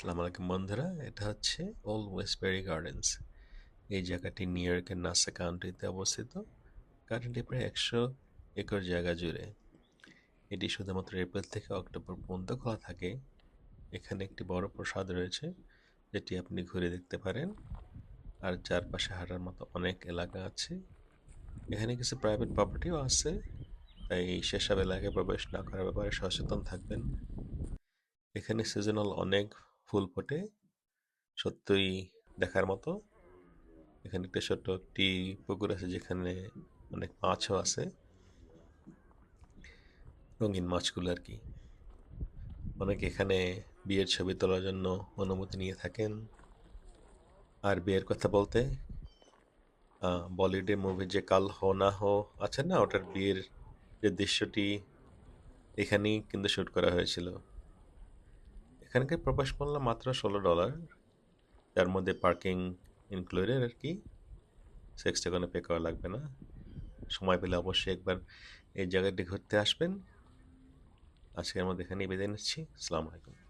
সালাম আলাইকুম বন্ধুরা, এটা হচ্ছে ওল্ড ওয়েস্টবেরি গার্ডেন্স এই জায়গাটি নিউ ইয়র্কের নাসা কাউন্টিতে অবস্থিত। গার্ডেনটি প্রায় একশো একর জায়গা জুড়ে। এটি শুধুমাত্র এপ্রিল থেকে অক্টোবর পর্যন্ত খোলা থাকে। এখানে একটি বড় প্রসাদ রয়েছে, যেটি আপনি ঘুরে দেখতে পারেন। আর চারপাশে হাঁটার মতো অনেক এলাকা আছে। এখানে কিছু প্রাইভেট প্রপার্টিও আছে। তাই সেসব এলাকায় প্রবেশ না করার ব্যাপারে সচেতন থাকবেন। এখানে সিজনাল অনেক ফুল ফোটে। সত্যই দেখার মতো। এখানে একটা ছোট্ট একটি পুকুর আছে যেখানে অনেক মাছও আছে। রঙিন মাছগুলো আর কি অনেকে এখানে বিয়ের ছবি তোলার জন্য অনুমতি নিয়ে থাকেন। আর বিয়ের কথা বলতে বলিউডে মুভি যে কাল হো না হো আছে না, ওটার বিয়ের যে দৃশ্যটি এখানেই কিন্তু শ্যুট করা হয়েছিল। এখানকার প্রবেশ করলাম মাত্র ষোলো ডলার। যার মধ্যে পার্কিং ইনক্লুডেড আর কি। সেক্স কোনো পে করা লাগবে না। সময় পেলে অবশ্যই একবার এই জায়গাটি ঘুরতে আসবেন। আজকের মধ্যে এখানে বেঁধে নিচ্ছি। আসসালামু আলাইকুম।